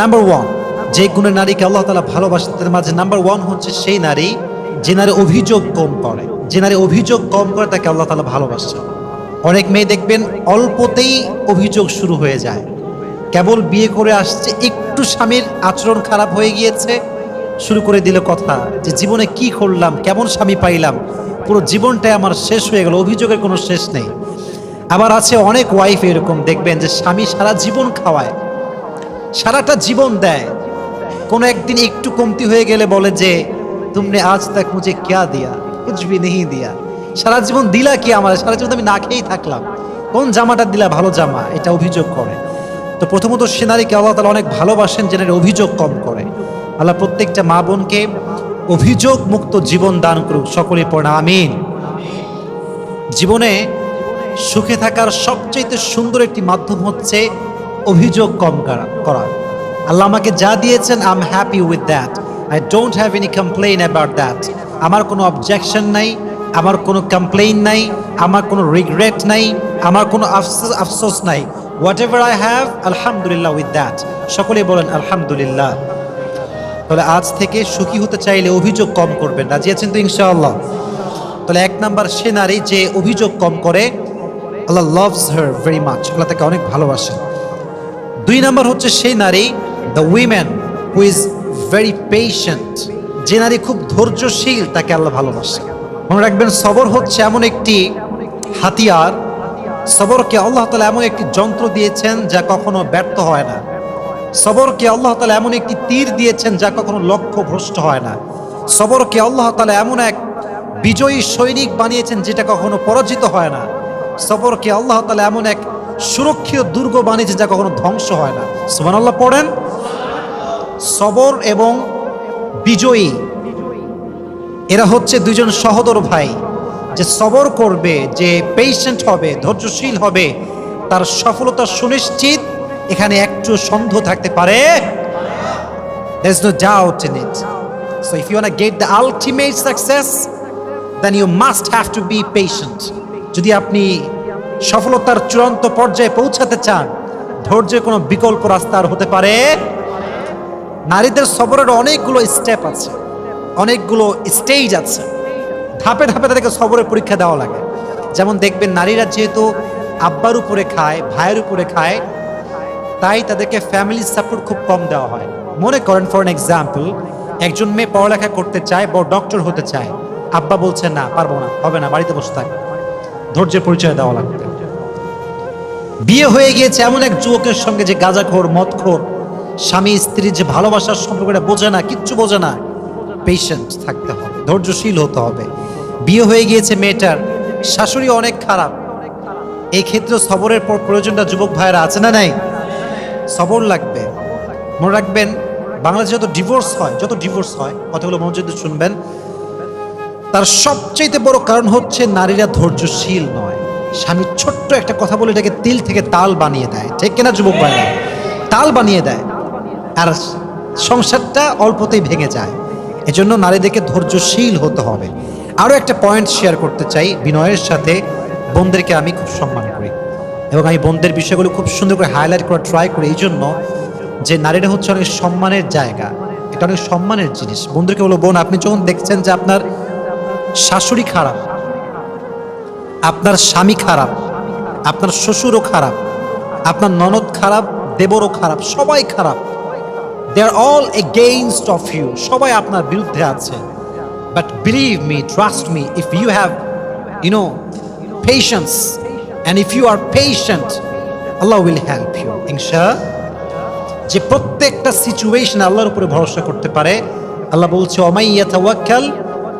Number one যে কোনো নারীকে আল্লাহ তালা ভালোবাসেন তাদের মাঝে নাম্বার ওয়ান হচ্ছে সেই নারী যে নারী অভিযোগ কম করে। যে নারী অভিযোগ কম করে, তাকে আল্লাহ তালা ভালোবাসছে অনেক মেয়ে দেখবেন অল্পতেই অভিযোগ শুরু হয়ে যায়। কেবল বিয়ে করে আসছে, একটু স্বামীর আচরণ খারাপ হয়ে গিয়েছে, শুরু করে দিল কথা যে, জীবনে কি করলাম, কেমন স্বামী পাইলাম? পুরো জীবনটাই আমার শেষ হয়ে গেল, অভিযোগের কোনো শেষ নেই। আবার আছে অনেক ওয়াইফ এরকম দেখবেন যে, স্বামী সারা জীবন খাওয়ায়। সারাটা জীবন দেয়। কোনো একদিন একটু কমতি হয়ে গেলে বলে যে, তুমনে আজ তাক মুঝে ক্যা দিয়া? ভি নেহি দিয়া? সারা জীবন দিলা কি আমার? সারা জীবন আমি না খেয়েই থাকলাম। কোন জামাটা দিলা? ভালো জামা, এটা অভিযোগ করে। তো প্রথমত সে নারীকে আল্লাহ তালা অনেক ভালোবাসেন যে অভিযোগ কম করে। আল্লাহ প্রত্যেকটা মা বোনকে অভিযোগ মুক্ত জীবন দান করুক সকলে পড়া আমিন। জীবনে সুখে থাকার সবচেয়ে সুন্দর একটি মাধ্যম হচ্ছে অভিযোগ কম করা আল্লাহ আমাকে যা দিয়েছেন I am happy with that I don't have any complain about that আমার কোনো অবজেকশন নাই, আমার কোনো কমপ্লেইন নাই, আমার কোনো রিগ্রেট নাই, আমার কোনো আফসোস আফসোস নাই। হোয়াট এভার আই হ্যাভ আলহামদুলিল্লাহ উইথ দ্যাট সকলেই বলেন, আলহামদুলিল্লাহ। তাহলে আজ থেকে সুখী হতে চাইলে অভিযোগ কম করবেন। রাজি আছেন তো ইনশাআল্লাহ? তাহলে এক নাম্বার সে নারী যে অভিযোগ কম করে, আল্লাহ লাভস হার ভেরি মাচ আল্লাহ তাকে অনেক ভালোবাসেন। দুই নাম্বার হচ্ছে সেই নারী the women who is very patient যে নারী খুব ধৈর্যশীল, তাকে আল্লাহ ভালোবাসে। মনে রাখবেন, সবর হচ্ছে এমন একটি হাতিয়ার। সবরকে আল্লাহ তালা এমন একটি যন্ত্র দিয়েছেন যা কখনো ব্যর্থ হয় না। সবরকে আল্লাহ তালা এমন একটি তীর দিয়েছেন যা কখনো লক্ষ্য ভ্রষ্ট হয় না। সবরকে আল্লাহ তালা এমন এক বিজয়ী সৈনিক বানিয়েছেন যেটা কখনো পরাজিত হয় না। সবরকে আল্লাহ তালা এমন এক সুরক্ষিত দুর্গ বানিয়েছেন যা কখনো ধ্বংস হয় না। সুমান আল্লাহ পড়েন। সবর এবং বিজয়ী। এরা হচ্ছে দুজন সহদর ভাই। যে সবর করবে, যে পেশেন্ট হবে, ধৈর্যশীল হবে, তার সফলতা সুনিশ্চিত। এখানে একটু সন্দেহ থাকতে পারে। There's no doubt in it. So if you want. যদি আপনি সফলতার চূড়ান্ত পর্যায়ে পৌঁছাতে চান, ধৈর্যের কোনো বিকল্প রাস্তা আর হতে পারে নারীদের সবরের অনেকগুলো স্টেপ আছে, অনেকগুলো স্টেজ আছে। ধাপে ধাপে তাদেরকে সবরের পরীক্ষা দেওয়া লাগে। যেমন দেখবেন নারীরা যেহেতু আব্বার উপরে খায়, ভাইয়ের উপরে খায়, তাই তাদেরকে ফ্যামিলি সাপোর্ট খুব কম দেওয়া হয়। মনে করেন ফর এক্সাম্পল একজন মেয়ে পড়ালেখা করতে চায়, বড় ডক্টর হতে চায়। আব্বা বলছে, না, পারব না, হবে না, বাড়িতে বসে থাক। ধৈর্যের পরিচয় দেওয়া লাগবে। বিয়ে হয়ে গিয়েছে এমন এক যুবকের সঙ্গে যে গাঁজাখোর, মদখোর, স্বামী স্ত্রীর যে ভালোবাসার সম্পর্কটা বোঝে না, কিচ্ছু বোঝে না পেশেন্ট থাকতে হবে, ধৈর্যশীল হতে হবে। বিয়ে হয়ে গিয়েছে মেয়েটার, শাশুড়ি অনেক খারাপ। এই ক্ষেত্রে সবরের পর প্রয়োজনটা যুবক ভাইয়েরা আছে না নাই? সবর লাগবে। মনে রাখবেন বাংলাদেশে যত ডিভোর্স হয়, যত ডিভোর্স হয়, কথাগুলো মনোযোগ শুনবেন তার সবচেয়ে বড় কারণ হচ্ছে নারীরা ধৈর্যশীল নয়। স্বামী ছোট্ট একটা কথা বলে এটাকে তিল থেকে তাল বানিয়ে দেয়। ঠিক কিনা, যুবক ভাইরা? তাল বানিয়ে দেয়। আর সংসারটা অল্পতেই ভেঙে যায়। এজন্য নারীদেরকে ধৈর্যশীল হতে হবে। আরও একটা পয়েন্ট শেয়ার করতে চাই বিনয়ের সাথে। বোনদেরকে আমি খুব সম্মান করি। এবং আমি বোনদের বিষয়গুলো খুব সুন্দর করে হাইলাইট করা ট্রাই করি। এই জন্য যে নারীরা হচ্ছে অনেক সম্মানের জায়গা। এটা অনেক সম্মানের জিনিস। বন্ধুকে বলো, বোন, আপনি যখন দেখছেন যে আপনার শাশুড়ি খারাপ, আপনার স্বামী খারাপ, আপনার শ্বশুরও খারাপ, আপনার ননদ খারাপ, দেবরও খারাপ, সবাই খারাপ। They are all against of you সবাই আপনার বিরুদ্ধে আছে। But believe me trust me if you have you no patience and if you are patient Allah will help you ইনশা যে প্রত্যেকটা সিচুয়েশন আল্লাহর উপরে ভরসা করতে পারে, আল্লাহ বলছে অমাইয়া তাওয়াক্কাল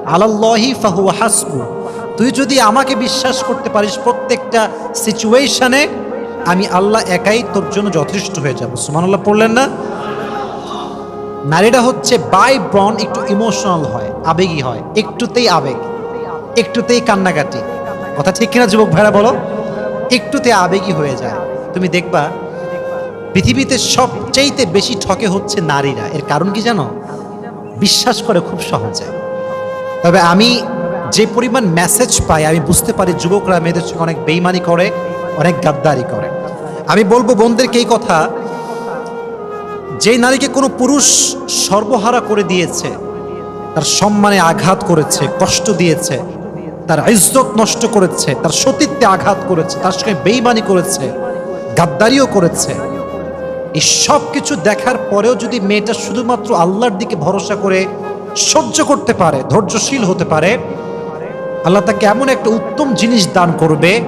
আলাল্লাহি ফাহু হাসবু। তুই যদি আমাকে বিশ্বাস করতে পারিস প্রত্যেকটা সিচুয়েশনে আমি আল্লাহ একাই তোর জন্য যথেষ্ট হয়ে যাব। সুমানুল্লাহ পড়লেন না? নারীরা হচ্ছে বাই ব্রন একটু ইমোশনাল হয়, আবেগী হয়, একটুতেই আবেগ, একটুতেই কান্নাকাটি। কথা ঠিক কিনা যুবক ভাইরা বলো? একটুতে আবেগী হয়ে যায়। তুমি দেখবা, পৃথিবীতে সবচাইতে বেশি ঠকে হচ্ছে নারীরা। এর কারণ কি জানো? বিশ্বাস করে খুব সহজে। তবে আমি যে পরিমাণ মেসেজ পাই, আমি বুঝতে পারি যুবকরা মেয়েদের সঙ্গে অনেক বেইমানি করে, অনেক গাদ্দারি করে। আমি বলব বোনদেরকে এই কথা, যে নারীকে কোনো পুরুষ সর্বহারা করে দিয়েছে, তার সম্মানে আঘাত করেছে, কষ্ট দিয়েছে, তার ইজ্জত নষ্ট করেছে, তার সতীত্বে আঘাত করেছে, তার সঙ্গে বেইমানি করেছে, গাদ্দারিও করেছে, এই সব কিছু দেখার পরেও যদি মেয়েটা শুধুমাত্র আল্লাহর দিকে ভরসা করে সহ্য করতে পারে, ধৈর্যশীল হতে পারে, আল্লাহ তাকে এমন একটা উত্তম জিনিস দান করবে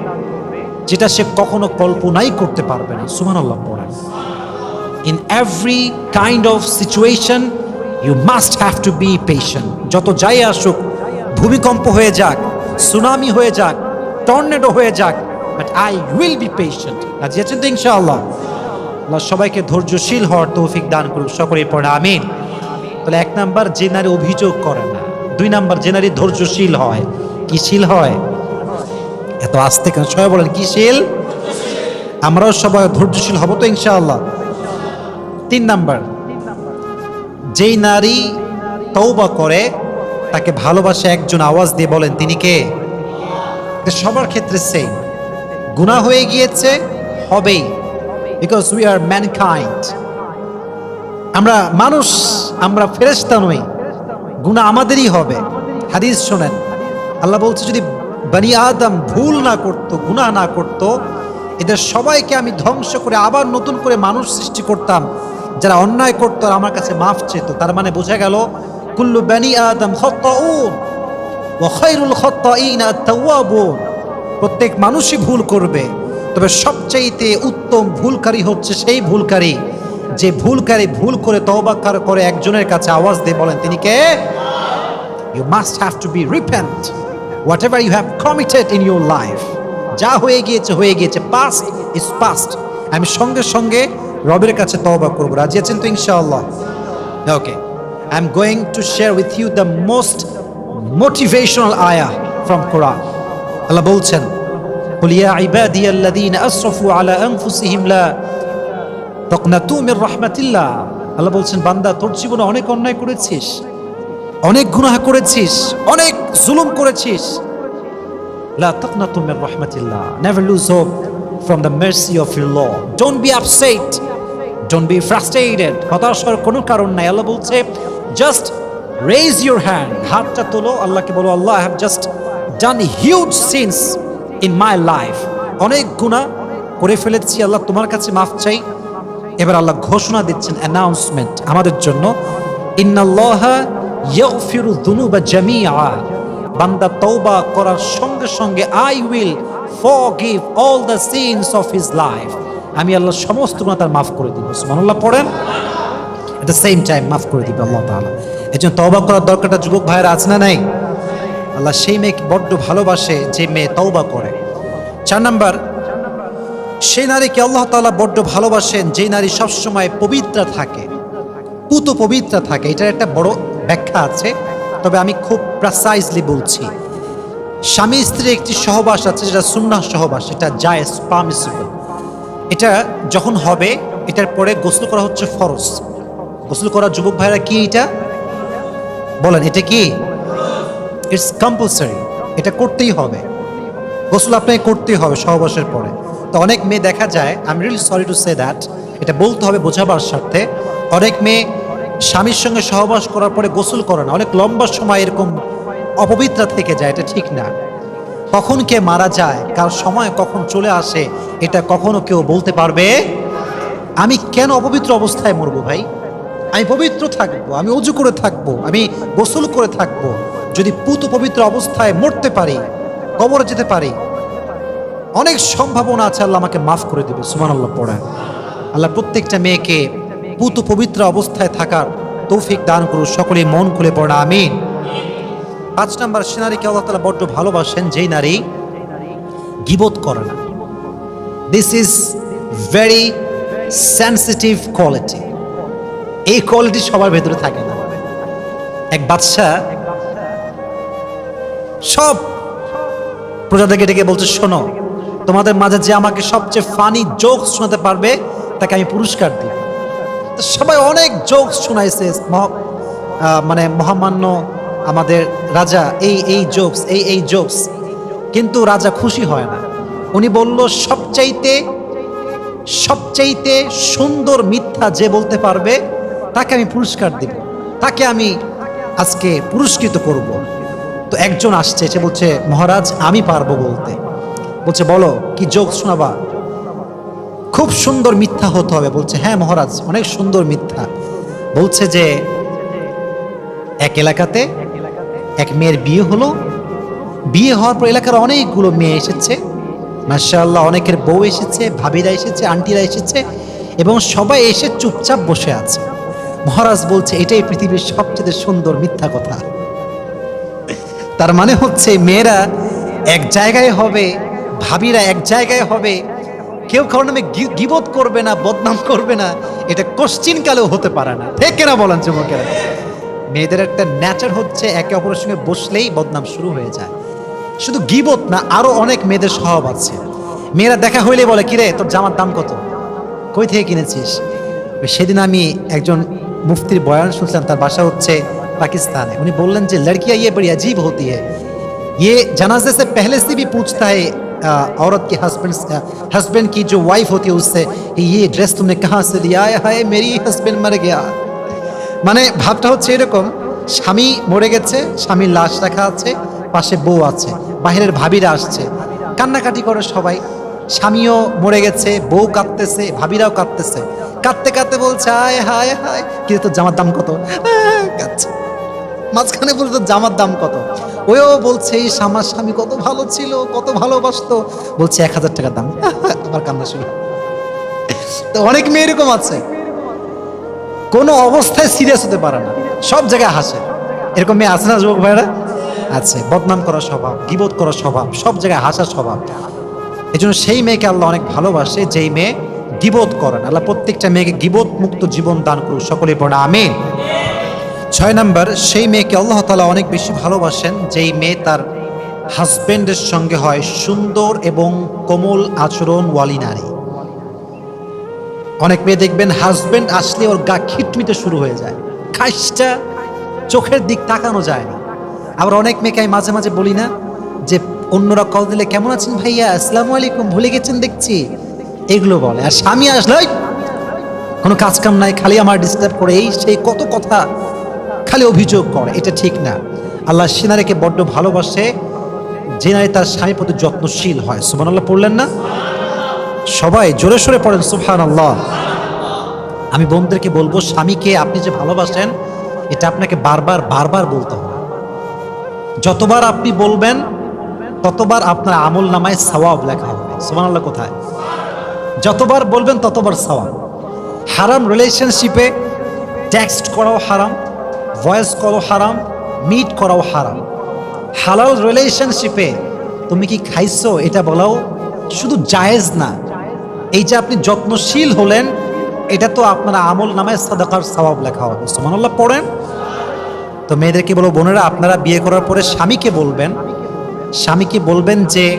যেটা সে কখনো কল্পনাই করতে পারবে না। সুমান আল্লাহ পড়েন। In every kind of situation you must have to be patient যত যাই আসুক, ভূমিকম্প হয়ে যাক, সুনামি হয়ে যাক, টর্নেডো হয়ে যাক but I will be patient রাজি আছেন তো ইনশাআল্লাহ? আল্লাহ সবাইকে ধৈর্যশীল হওয়ার তৌফিক দান করুক। সকলেই পড়ে, আমিন। তাহলে এক নাম্বার যে নারী অভিযোগ করে না, দুই নাম্বার যে নারী ধৈর্যশীল হয়, কি শীল হয়? এত আস্তে কেন? সবাই বলেন, কি শীল? আমরাও সবাই ধৈর্যশীল হব তো ইনশাআল্লাহ। তিন নাম্বার, যেই নারী তৌবা করে, তাকে ভালোবাসে একজন আওয়াজ দিয়ে বলেন, তিনি কে? সবার ক্ষেত্রে সেম গুনাহ হয়ে গিয়েছে, হবেই। বিকজ উই আর ম্যানকাইন্ড আমরা মানুষ আমরা ফেরেশতা নই গুণা আমাদেরই হবে। হাদিস শোনেন, আল্লাহ বলছে, যদি বানি আদম ভুল না করত, গুনাহ না করত, এদের সবাইকে আমি ধ্বংস করে আবার নতুন করে মানুষ সৃষ্টি করতাম, যারা অন্যায় করতো আর আমার কাছে মাফ চেত। তার মানে বোঝা গেল, কুল্লু বানি আদম আত-তাওয়াবুন প্রত্যেক মানুষই ভুল করবে, তবে সবচাইতে উত্তম ভুলকারী হচ্ছে সেই ভুলকারী। যে ভুলকারী ভুল করে তওবা কর- করে একজনের কাছে আওয়াজ দিয়ে বলেন তিনি কে you must have to be repent whatever you have committed in your life যা হয়ে গিয়েছে হয়ে গিয়েছে পাস্ট ইজ পাস্ট আমি সঙ্গে সঙ্গে রবের কাছে তওবা করব রাজি আছেন তো ইনশাআল্লাহ okay I am going to share with you the most motivational আয়া ফ্রম কোরআন আল্লাহ বলছেন قل يا عبادي الذين أسرفوا على أنفسهم لا তকনাতু মির রাহমাতিল্লাহ। আল্লাহ বলছেন, বান্দা, তোর জীবনে অনেক অন্যায় করেছিস, অনেক গুনাহ করেছিস, অনেক জুলুম করেছিস। লা তাকনাতু মির রাহমাতিল্লাহ। Never lose hope from the mercy of your lord don't be upset don't be frustrated হতাশ হওয়ার কোনো কারণ নাই। আল্লাহ বলছে জাস্ট রেজ ইউর হ্যান্ড হাতটা তোলো। আল্লাহকে বলো, আল্লাহ have just done huge sins in my life অনেক গুনাহ করে ফেলেছি। আল্লাহ তোমার কাছে মাফ চাই। এবার আল্লাহ ঘোষণা দিচ্ছেন অ্যানাউন্সমেন্ট আমাদের জন্য। বান্দা তওবা করার সঙ্গে সঙ্গে I will forgive all the sins of his life. আমি আল্লাহ সমস্ত গুনাহ তার মাফ করে দিব। সুবহানাল্লাহ, পড়েন? এট দ্য সেম টাইম মাফ করে দিবে আল্লাহ তাআলা। এই জন্য তওবা করার দরকারটা যুবক ভাইয়ের আছে না নাই? আল্লাহ সেই মেয়েকে বড্ড ভালোবাসে যে মেয়ে তওবা করে। চার নাম্বার সেই নারীকে আল্লাহ তালা বড্ড ভালোবাসেন, যেই নারী সবসময় পবিত্র থাকে, পুত পবিত্র থাকে। এটার একটা বড় ব্যাখ্যা আছে, তবে আমি খুব প্রাসাইজলি বলছি। স্বামী স্ত্রীর একটি সহবাস আছে, যেটা সুন্নাহ সহবাস, এটা জায়েজ পারমিসিবল এটা যখন হবে, এটার পরে গোসল করা হচ্ছে ফরজ। গোসল করা যুবক ভাইরা কি এটা? বলেন, এটা কি? ইটস কম্পালসারি এটা করতেই হবে। গোসল আপনাকে করতেই হবে সহবাসের পরে। তো অনেক মেয়ে দেখা যায় I am really sorry to say that এটা বলতে হবে বোঝাবার স্বার্থে, অনেক মেয়ে স্বামীর সঙ্গে সহবাস করার পরে গোসল করে না, অনেক লম্বা সময় এরকম অপবিত্রা থেকে যায়, এটা ঠিক না। কখন কে মারা যায়, কার সময় কখন চলে আসে, এটা কখনো কেউ বলতে পারবে? আমি কেন অপবিত্র অবস্থায় মরবো ভাই? আমি পবিত্র থাকব, আমি অজু করে থাকব, আমি গোসল করে থাকব, যদি পুত পবিত্র অবস্থায় মরতে পারি, কবরে যেতে পারি অনেক সম্ভাবনা আছে, আল্লাহ আমাকে মাফ করে দেবে সুমান আল্লাহ পড়েন আল্লাহ প্রত্যেকটা মেয়েকে পুত পবিত্র অবস্থায় থাকার তৌফিক দান করুন সকলে মন খুলে পড়া, আমিন। পাঁচ নাম্বার, সে নারীকে আল্লাহ তালা বড্ড ভালোবাসেন, যেই নারী গিবোধ করে না। This is very sensitive quality এই কোয়ালিটি সবার ভেতরে থাকে না। এক বাদশা সব প্রজাদেরকে ডেকে বলছে, শোনো তোমাদের মাঝে যে আমাকে সবচেয়ে ফানি জোক শোনাতে পারবে, তাকে আমি পুরস্কার দিই। সবাই অনেক জোক শোনাইছে মানে মহামান্য আমাদের রাজা, এই এই জোকস এই এই জোকস কিন্তু রাজা খুশি হয় না। উনি বলল, সবচাইতে সবচাইতে সুন্দর মিথ্যা যে বলতে পারবে, তাকে আমি পুরস্কার দেব। তাকে আমি আজকে পুরস্কৃত করব। তো একজন আসছে, সে বলছে, মহারাজ, আমি পারব বলতে। বলছে, বলো, কি যোগ শোনাবা? খুব সুন্দর মিথ্যা হতে হবে। বলছে হ্যাঁ মহারাজ, অনেক সুন্দর মিথ্যা। বলছে যে, এক এলাকাতে এক মেয়ের বিয়ে হলো। বিয়ে হওয়ার পর এলাকার অনেকগুলো মেয়ে এসেছে। মার্শাল্লাহ অনেকের বউ এসেছে, ভাবিরা এসেছে, আন্টিরা এসেছে এবং সবাই এসে চুপচাপ বসে আছে। মহারাজ বলছে, এটাই পৃথিবীর সবচেয়ে সুন্দর মিথ্যা কথা। তার মানে হচ্ছে, মেয়েরা এক জায়গায় হবে ভাবিরা এক জায়গায় হবে কেউ কারো নামে গি- গিবত করবে না বদনাম করবে না এটা কোশ্চিন কালেও হতে পারে না ঠিক কিনা বলেন যুবকেরা মেয়েদের একটা ন্যাচার হচ্ছে একে অপরের সঙ্গে বসলেই বদনাম শুরু হয়ে যায় শুধু গিবত না আরো অনেক মেয়েদের স্বভাব আছে মেয়েরা দেখা হইলে বলে কিরে তোর জামার দাম কত কই থেকে কিনেছিস ওই সেদিন আমি একজন মুফতির বয়ান শুনছিলাম তার বাসা হচ্ছে पाकिस्तान है उन्हें बोलन जे लड़कियां ये बड़ी अजीब होती है ये जनाजे से पहले से भी पूछता है आ, औरत के हस्बैंड हस्बैंड की जो वाइफ होती है उससे कि ये ड्रेस तुमने कहाँ से लिया है हाय मेरी हस्बैंड मर गया মানে ভাবটা হচ্ছে এরকম স্বামী মরে গেছে স্বামীর লাশ রাখা আছে পাশে বউ আছে বাইরের ভাবিরা আসছে কান্নাকাটি করে সবাই স্বামীও মরে গেছে বউ কাঁদতেছে ভাবিরাও কাঁদতেছে কাঁদতে কাঁদতে বলছে হায় হায় হায় কিন্তু তোর জামার দাম কত আহ, কাঁদছে মাঝখানে বলতো জামার দাম কত ওও বলছে এই আমার স্বামী কত ভালো ছিল, কত ভালোবাসতো। বলছে, এক হাজার টাকার দাম। আবার কান্না শুরু তো অনেক মেয়ে এরকম আছে। কোনো অবস্থায় সিরিয়াস হতে পারে না। সব জায়গায় হাসে। এরকম মেয়ে আছে না, যুবক ভাইরা? আছে। বদনাম করার স্বভাব গিবোধ করার স্বভাব, সব জায়গায় হাসার স্বভাব। এই জন্য সেই মেয়েকে আল্লাহ অনেক ভালোবাসে, যেই মেয়ে গিবোধ করেন আল্লাহ প্রত্যেকটা মেয়েকে গিবোধ মুক্ত জীবন দান করুক। সকলে পড়া আমিন। ছয় নম্বর সেই মেয়েকে আল্লাহ তালা অনেক বেশি ভালোবাসেন যেই মেয়ে তার হাজবেন্ডের সঙ্গে হয় সুন্দর এবং কোমল আচরণ ওয়ালি নারী। অনেক মেয়ে দেখবেন হাজবেন্ড আসলে ওর গা খিটমিটে শুরু হয়ে যায়। খাইসটা চোখের দিক তাকানো যায় না। আবার অনেক মেয়েকে আমি মাঝে মাঝে বলি না যে অন্যরা কল দিলে কেমন আছেন ভাইয়া? আসসালামু আলাইকুম ভুলে গেছেন দেখছি। এগুলো বলে। আর স্বামী আসলে "ওই, কোনো কাজ কাম নাই খালি আমার ডিস্টার্ব করে এই সেই কত কথা খালি অভিযোগ করে, এটা ঠিক না। আল্লাহ সিনারেকে বড্ড ভালোবাসে, যে নারী তার স্বামীর প্রতি যত্নশীল হয়। সুমান আল্লাহ পড়লেন না? সবাই জোরে সোরে পড়েন সুফান আল্লাহ আমি বোনদেরকে বলব, স্বামীকে আপনি যে ভালোবাসেন, এটা আপনাকে বারবার বারবার বলতে হবে। যতবার আপনি বলবেন, ততবার আপনার আমল নামায় সওয়াব লেখা হবে। সুমান আল্লাহ কোথায়? যতবার বলবেন, ততবার সওয়াব। হারাম রিলেশনশিপে টেক্সট করাও হারাম। ভয়েস কলও হারাম, মিট করাও হারাম। হালাল রিলেশনশিপে তুমি কি খাইছো এটা বলাও শুধু জায়েজ না। এই যে আপনি যত্নশীল হলেন, এটা তো আপনার আমল নামায় সাদাকার সওয়াব লেখা হবে। সুমানাল্লাহ পড়েন। তো মেয়েদেরকে বলব বোনেরা, আপনারা বিয়ে করার পরে স্বামীকে বলবেন। স্বামীকে বলবেন যে,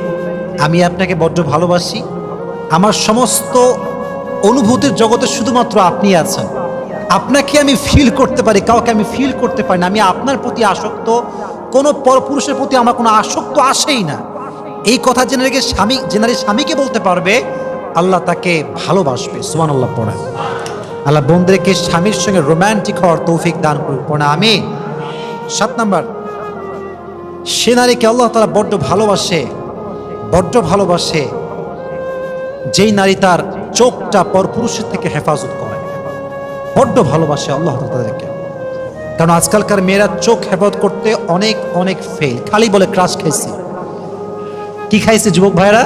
আমি আপনাকে বড্ড ভালোবাসি। আমার সমস্ত অনুভূতির জগতে শুধুমাত্র আপনি আছেন। আপনাকে আমি ফিল করতে পারি, কাউকে আমি ফিল করতে পারি না। আমি আপনার প্রতি আসক্ত, কোনো পরপুরুষের প্রতি আমার কোনো আসক্ত আসেই না। এই কথা জেনে রেখে স্বামী জেনারে স্বামীকে বলতে পারবে, আল্লাহ তাকে ভালোবাসবে। সুমান আল্লাহ পড়ে। আল্লাহ বোনদেরকে স্বামীর সঙ্গে রোম্যান্টিক হওয়ার তৌফিক দান করুক, পড়া। আমি সাত নাম্বার। সে নারীকে আল্লাহ তারা বড্ড ভালোবাসে বড্ড ভালোবাসে, যেই নারী তার চোখটা পরপুরুষের থেকে হেফাজত করে। বড্ড ভালোবাসে আল্লাহ তাদেরকে। কারণ আজকালকার মেয়েরা চোখ হেফাজত করতে অনেক অনেক ফেল খালি বলে ক্রাশ খাইছি। কি খাইছে যুবক ভাইরা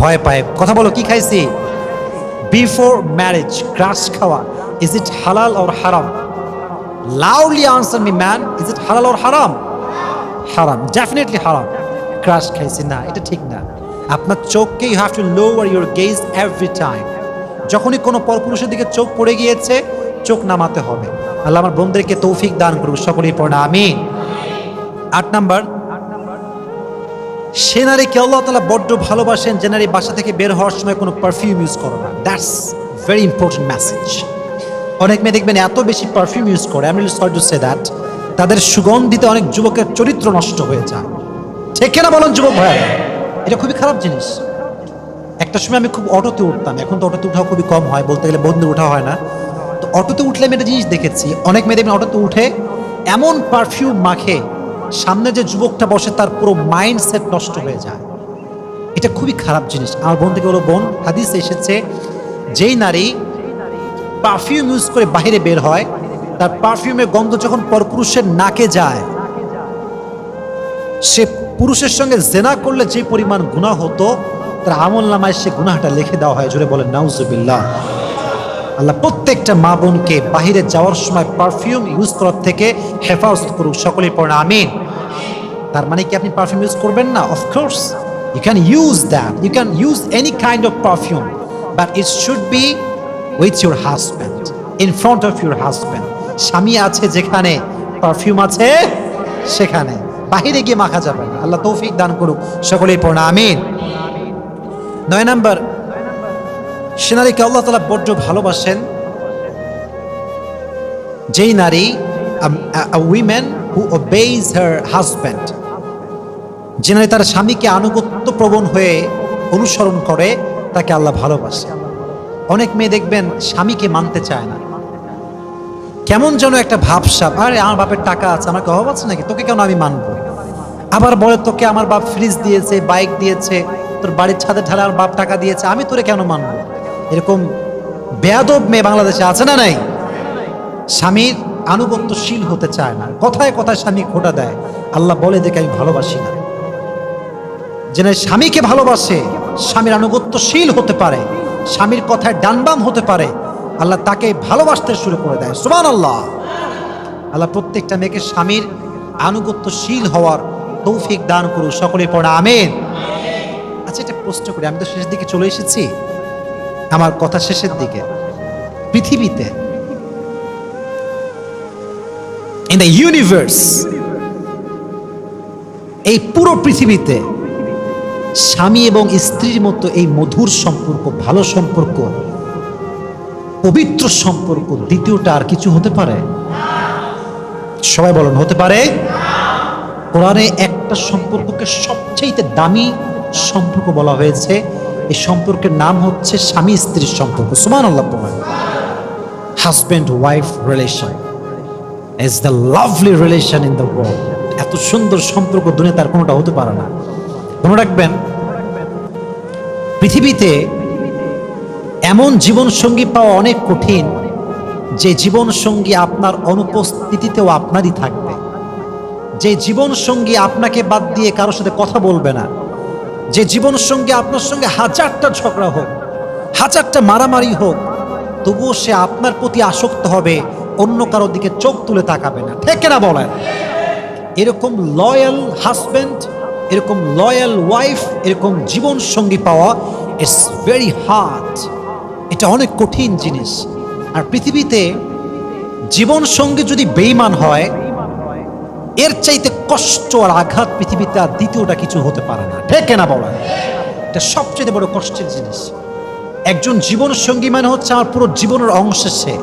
ভয় পায়। কথা বলো, কি খাইছি? বিফোর ম্যারেজ ক্রাশ খাওয়া। ইজ ইট হালাল অর হারাম loudly answer me man is it হালাল অর হারাম হারাম ডেফিনেটলি হারাম ক্রাশ খাইছি, না, এটা ঠিক না। আপনার চোখকে you have to lower your gaze every time যখনই কোনো পরপুরুষের দিকে চোখ পড়ে গিয়েছে, চোখ নামাতে হবে। আল্লাহ আমার বোনদেরকে তৌফিক দান করুক, সকলেই পড়া আমি আট নাম্বার, সে নারীকে আল্লাহ তালা বড্ড ভালোবাসেন যে নারী বাসা থেকে বের হওয়ার সময় কোনো পারফিউম ইউজ করো না? দ্যাটস ভেরি ইম্পর্টেন্ট মেসেজ অনেক মেয়ে দেখবেন এত বেশি পারফিউম ইউজ করে আমি সরি টু সে দ্যাট তাদের সুগন্ধিতে অনেক যুবকের চরিত্র নষ্ট হয়ে যায়। ঠিক কিনা বলেন যুবক ভাইয়া এটা খুবই খারাপ জিনিস। একটা সময় আমি খুব অটোতে উঠতাম, এখন তো অটোতে উঠা খুবই কম হয়, বলতে গেলে বন্ধু উঠা হয় না। তো অটোতে উঠলে আমি একটা জিনিস দেখেছি, অনেক মেয়েদের আমি অটোতে উঠে এমন পারফিউম মাখে, সামনে যে যুবকটা বসে তার পুরো মাইন্ডসেট নষ্ট হয়ে যায়। এটা খুবই খারাপ জিনিস। আমার বোন থেকে বলো, বোন, হাদিস এসেছে, যেই নারী পারফিউম ইউজ করে বাইরে বের হয়, তার পারফিউমের গন্ধ যখন পরপুরুষের নাকে যায়, সে পুরুষের সঙ্গে জেনা করলে যে পরিমাণ গুনাহ হতো তার আমল নামায় সে গুনাহটা লিখে দেওয়া হয়। জোরে বলেন, নাউজুবিল্লাহ। আল্লাহ প্রত্যেকটা মা বোনকে বাহিরে যাওয়ার সময় পারফিউম ইউজ করার থেকে হেফাজত করুক, সকলেই পড়েন, আমিন। তার মানে কি আপনি পারফিউম ইউজ করবেন না? Of course you can use that you can use any kind of perfume but it should be with your husband in front of your husband স্বামী আছে যেখানে পারফিউম আছে সেখানে। বাহিরে গিয়ে মাখা যাবে না। আল্লাহ তৌফিক দান করুক, সকলেই পড়েন, আমিন। নয় নাম্বার সে নারীকে আল্লাহ তালা বড্ড ভালোবাসেন। যেই নারী উইমেন হু ওবেইজ হার হাজব্যান্ড যে নারী তার স্বামীকে আনুগত্য প্রবণ হয়ে অনুসরণ করে, তাকে আল্লাহ ভালোবাসে। অনেক মেয়ে দেখবেন স্বামীকে মানতে চায় না। কেমন যেন একটা ভাবসাপ আরে আমার বাপের টাকা আছে, আমার অভাব আছে নাকি? তোকে কেন আমি মানবো? আবার বলে, তোকে আমার বাপ ফ্রিজ দিয়েছে বাইক দিয়েছে তোর বাড়ির ছাদে ঢালে আমার বাপ টাকা দিয়েছে, আমি তোরে কেন মানবো? এরকম বেয়াদব মেয়ে বাংলাদেশে আছে না নাই? স্বামীর আনুগত্যশীল হতে চায় না। কথায় কথায় স্বামী খোটা দেয়। আল্লাহ বলে, দেখে, আমি ভালোবাসি না। যে না স্বামীকে ভালোবাসে, স্বামীর আনুগত্যশীল হতে পারে, স্বামীর কথায় ডানবাম হতে পারে, আল্লাহ তাকে ভালোবাসতে শুরু করে দেয়। সুমান আল্লাহ আল্লাহ প্রত্যেকটা মেয়েকে স্বামীর আনুগত্যশীল হওয়ার তৌফিক দান করুক। সকলে পড়া, আমেন। প্রশ্ন করি, আমি তো শেষের দিকে চলে এসেছি। আমার কথা শেষের দিকে। পৃথিবীতে। ইন দ্য ইউনিভার্স এই পুরো পৃথিবীতে স্বামী এবং স্ত্রীর মতো এই মধুর সম্পর্ক, ভালো সম্পর্ক, পবিত্র সম্পর্ক, দ্বিতীয়টা আর কিছু হতে পারে? সবাই বলেন, হতে পারে? কোরআনে একটা সম্পর্ককে সবচেয়ে দামি সম্পর্ক বলা হয়েছে, এই সম্পর্কের নাম হচ্ছে স্বামী স্ত্রীর সম্পর্ক। সুমান আল্লাহ husband wife relation is the lovely relation in the world এত সুন্দর সম্পর্ক দুনিয়া তার কোনোটা হতে পারে না। মনে রাখবেন, পৃথিবীতে এমন জীবন সঙ্গী পাওয়া অনেক কঠিন, যে জীবন সঙ্গী আপনার অনুপস্থিতিতেও আপনারই থাকবে। যে জীবন সঙ্গী আপনাকে বাদ দিয়ে কারোর সাথে কথা বলবে না যে জীবন সঙ্গী আপনার সঙ্গে হাজারটা ঝগড়া হোক, হাজারটা মারামারি হোক, তবুও সে আপনার প্রতি আসক্ত হবে, অন্য কারোর দিকে চোখ তুলে তাকাবে না। ঠিক না বলেন? এরকম লয়াল হাজব্যান্ড এরকম লয়াল ওয়াইফ এরকম জীবন সঙ্গী পাওয়া ইটস ভেরি হার্ড এটা অনেক কঠিন জিনিস। আর পৃথিবীতে জীবন সঙ্গী যদি বেইমান হয় এর চাইতে কষ্ট আর আঘাত পৃথিবীতে আর দ্বিতীয়টা কিছু হতে পারে না। ঠিক না বলা? এটা সবচেয়ে বড় কষ্টের জিনিস। একজন জীবন সঙ্গী মানে হচ্ছে আমার পুরো জীবনের অংশ সে।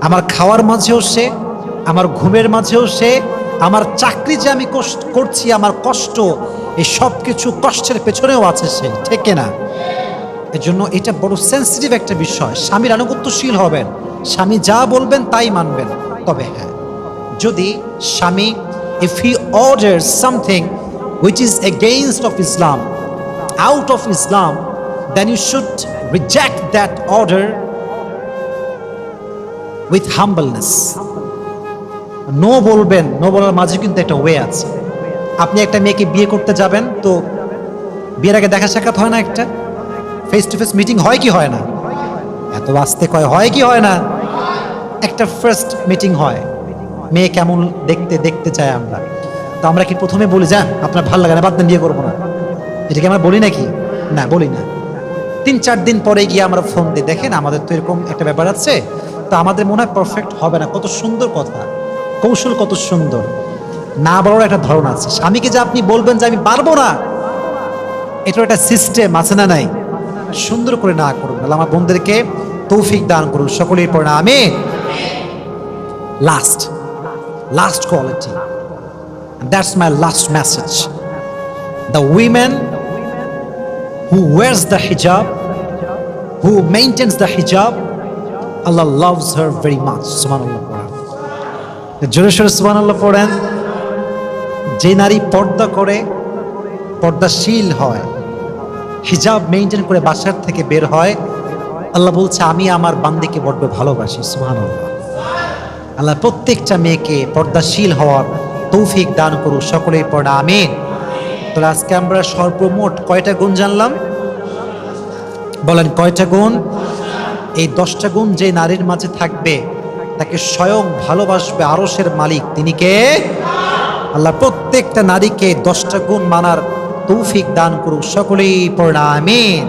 আমার খাওয়ার মাঝেও সে, আমার ঘুমের মাঝেও সে, আমার চাকরি যে আমি কষ্ট করছি, আমার কষ্ট, এই সব কিছু কষ্টের পেছনেও আছে সে। ঠিক না এর জন্য এটা বড় সেন্সিটিভ একটা বিষয়। স্বামীর আনুগত্যশীল হবেন। স্বামী যা বলবেন তাই মানবেন। তবে হ্যাঁ যদি স্বামী if he order something which is against of Islam out of Islam then you should reject that order with humbleness no বলবেন নো বলার মাঝে কিন্তু একটা ওয়ে আছে। আপনি একটা মেয়েকে বিয়ে করতে যাবেন, তো বিয়ের আগে দেখা সাক্ষাৎ হয় না একটা? ফেস টু ফেস মিটিং হয় কি হয় না? এত আস্তে কয়, হয় কি হয় না? একটা ফার্স্ট মিটিং হয়। মেয়ে কেমন দেখতে দেখতে চাই আমরা? তো আমরা কি প্রথমে বলি যা আপনার ভালো লাগে না, বাদ বিয়ে করব না এটাকে আমরা বলি নাকি? না, বলি না। তিন, চার দিন পরে গিয়ে আমরা ফোন দিই, দেখেন, আমাদের তো এরকম একটা ব্যাপার আছে, তো আমাদের মনে হয় পারফেক্ট হবে না। কত সুন্দর কথা। কৌশল কত সুন্দর। না বলার একটা ধারণা আছে। স্বামীকে যে আপনি বলবেন যে, আমি পারব না। এটার একটা সিস্টেম আছে না নাই? সুন্দর করে না করুন। আল্লাহ আমার বোনদেরকে তৌফিক দান করুন। সকলের পরে আমি last quality that's my last message the women who wears the হিজাব হু মেনটেন্স দ্য হিজাব আল্লাহ লাভস হার ভেরি মাচ সুমান আল্লাহ পড়েন। জোরে সোরে পড়েন। যে নারী পর্দা করে, পর্দাশীল হয়, হিজাব মেনটেন করে বাসার থেকে বের হয়, আল্লাহ বলছে, আমি আমার বান্দিকে বড্ড ভালোবাসি। সুহান আল্লাহ প্রত্যেকটা মেয়েকে পর্দাশীল হওয়ার তৌফিক দান করুক সকলেই পড়া, আমিন। তাহলে আজকে আমরা সর্বমোট কয়টা গুণ জানলাম? বলেন, কয়টা গুণ? এই দশটা গুণ যে নারীর মাঝে থাকবে, তাকে স্বয়ং ভালোবাসবে আরসের মালিক, তিনি কে? আল্লাহ প্রত্যেকটা নারীকে দশটা গুণ মানার তৌফিক দান করুক, সকলেই পড়া, আমিন।